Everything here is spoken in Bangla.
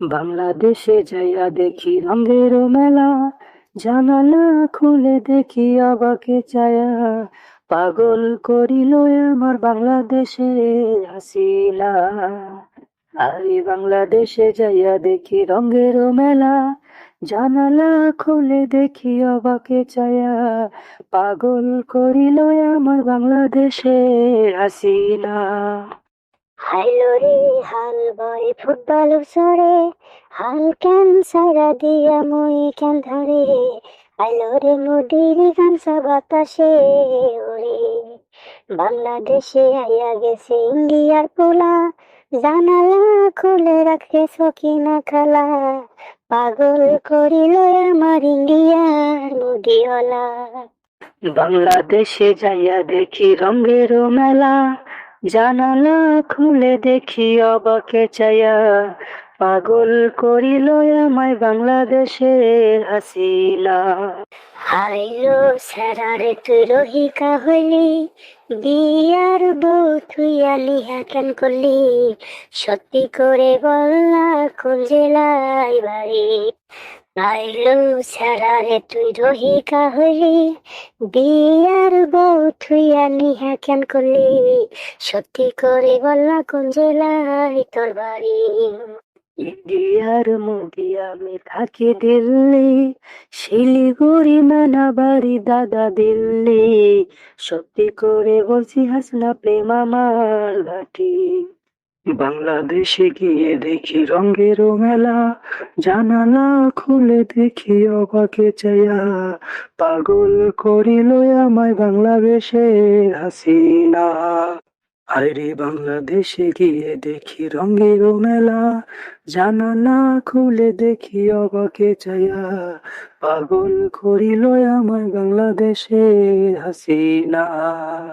বাংলাদেশে যাইয়া দেখি রঙের মেলা, জানালা খুলে দেখি অবাকে চায়া পাগল করিল আমার বাংলাদেশে হাসিলা। আরে বাংলাদেশে যাইয়া দেখি রঙের মেলা, জানালা খুলে দেখি অবাকে চায়া পাগল করিল আমার বাংলাদেশে হাসিনা হাইলো রে হাল বয় ফুটবল সরে হাল কেন সারা দিয়া মুই কেন ধরে? হাইলো রে মুডির গামছা বাতাসে, ওরে। বাংলাদেশে আইয়া গেছে ইন্ডিয়ার পোলা, জানালা খুলে রাখে সকিনা খালা? পাগল করিল আমার ইন্ডিয়ার মুডিওয়ালা। বাংলাদেশে যাইয়া দেখি রঙের মেলা জানালা খুলে দেখি অবাকে চায়া পাগল করিল আমায় বাংলাদেশের হাসিনা হাইলো সারারে তুই রহিকা হইলি, বিয়ার বউ তুই আলিহা কেন করলি। সত্যি করে বললা কোন জেলায় বাড়ি। আইলো সারারে তুই রহিকা হইলি, বিয়ার বউ তুই আলিহা কেন করলি। সত্যি করে বললা কোন জেলায় তোর বাড়ি। ইন্ডিয়ার মুদি আমি থাকি দিল্লি। শিলিগুড়ি নানা বাড়ি দাদা দিল্লি। সত্যি করে বলছি, হাসনা প্রেম আমার ঘাটি। বাংলাদেশে গিয়ে দেখি রঙের মেলা, জানালা খুলে দেখি অবাকে চাইয়া পাগল করিল আমায় বাংলাদেশের হাসিনা। আরে বাংলাদেশে গিয়ে দেখি রঙের মেলা জানা না খুলে দেখি অবাকে চায়া পাগল করিল আমার বাংলাদেশের হাসিনা।